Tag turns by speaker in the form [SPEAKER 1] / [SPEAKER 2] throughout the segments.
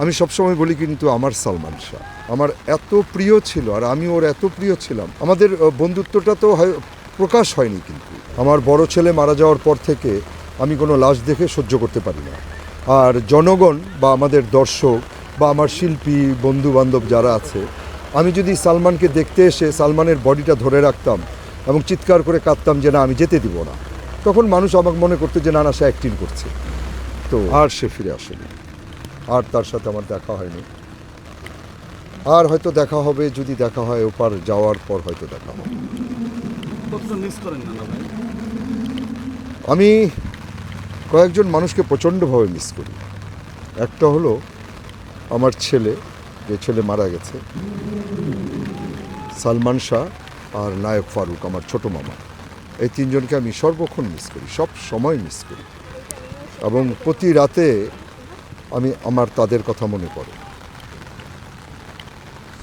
[SPEAKER 1] আমি সবসময় বলি কিন্তু আমার সালমান শাহ। আমার এত প্রিয় ছিল আর আমি ওর এত প্রিয় ছিলাম। আমাদের বন্ধুত্বটা তো প্রকাশ হয়নি কিন্তু। আমার বড় ছেলে মারা যাওয়ার পর থেকে আমি কোনো লাশ দেখে সহ্য করতে পারি না। আর জনগণ বা আমাদের দর্শক বা আমার শিল্পী বন্ধু বান্ধব যারা আছে, আমি যদি সালমানকে দেখতে এসে সালমানের বডিটা ধরে রাখতাম এবং চিৎকার করে কাঁদতাম যে না, আমি যেতে দিব না, তখন মানুষ আমাকে মনে করতো যে না না, সে অ্যাক্টিং করছে। তো আর সে ফিরে আসেনি। আর তার সাথে আমার দেখা হয়নি। আর হয়তো দেখা হবে যদি দেখা হয় ওপার যাওয়ার পর হয়তো দেখা হবে। আমি কয়েকজন মানুষকে প্রচণ্ডভাবে মিস করি। একটা হলো আমার ছেলে যে ছেলে মারা গেছে। সালমান শাহ আর নায়ক ফারুক আমার ছোট মামা। এই তিনজনকে আমি সর্বক্ষণ মিস করি সব সময় মিস করি। এবং প্রতি রাতে আমি আমার তাদের কথা মনে পড়ে।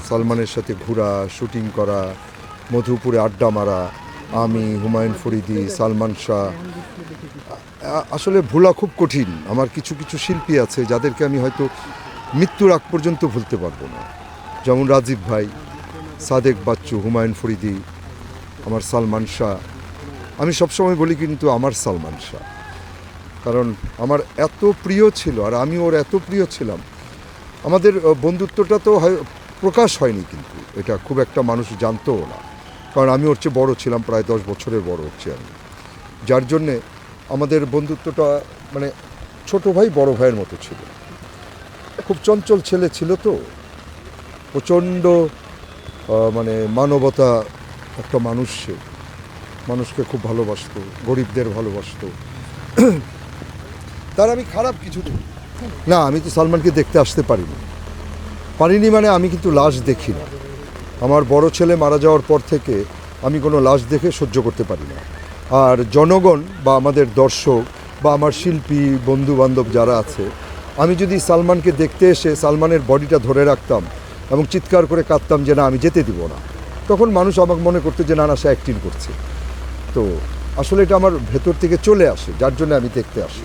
[SPEAKER 1] সালমানের সাথে ঘোরা, শুটিং করা, মধুপুরে আড্ডা মারা, আমি, হুমায়ুন ফরিদি, সালমান শাহ, আসলে ভোলা খুব কঠিন। আমার কিছু কিছু শিল্পী আছে যাদেরকে আমি হয়তো মৃত্যুর আগ পর্যন্ত ভুলতে পারব না। যেমন রাজীব ভাই, সাদেক বাচ্চু, হুমায়ুন ফরিদি, আমার সালমান শাহ। আমি সবসময় বলি কিন্তু আমার সালমান শাহ। কারণ আমার এত প্রিয় ছিল আর আমি ওর এত প্রিয় ছিলাম। আমাদের বন্ধুত্বটা তো প্রকাশ হয়নি কিন্তু। এটা খুব একটা মানুষ জানতও না। কারণ আমি ওর চেয়ে বড় ছিলাম, প্রায় দশ বছরের বড় হচ্ছে আমি। যার জন্যে আমাদের বন্ধুত্বটা মানে ছোট ভাই, বড় ভাইয়ের মতো ছিল। খুব চঞ্চল ছেলে ছিল তো। প্রচণ্ড মানে মানবতা একটা মানুষ সে। মানুষকে খুব ভালোবাসত, গরিবদের ভালোবাসতো। তার আমি খারাপ কিছু দেখি। না, আমি তো সালমানকে দেখতে আসতে পারিনি। পারিনি মানে আমি কিন্তু লাশ দেখি না আমার বড় ছেলে মারা যাওয়ার পর থেকে আমি কোনো লাশ দেখে সহ্য করতে পারি না। আর জনগণ বা আমাদের দর্শক বা আমার শিল্পী বন্ধু বান্ধব যারা আছে, আমি যদি সালমানকে দেখতে এসে সালমানের বডিটা ধরে রাখতাম এবং চিৎকার করে কাঁদতাম যে, না, আমি যেতে দিব না। তখন মানুষ আমাকে মনে করতো যে, না না, সে অ্যাক্টিং করছে। তো আসলে এটা আমার ভেতর থেকে চলে আসে, যার জন্য আমি দেখতে আসি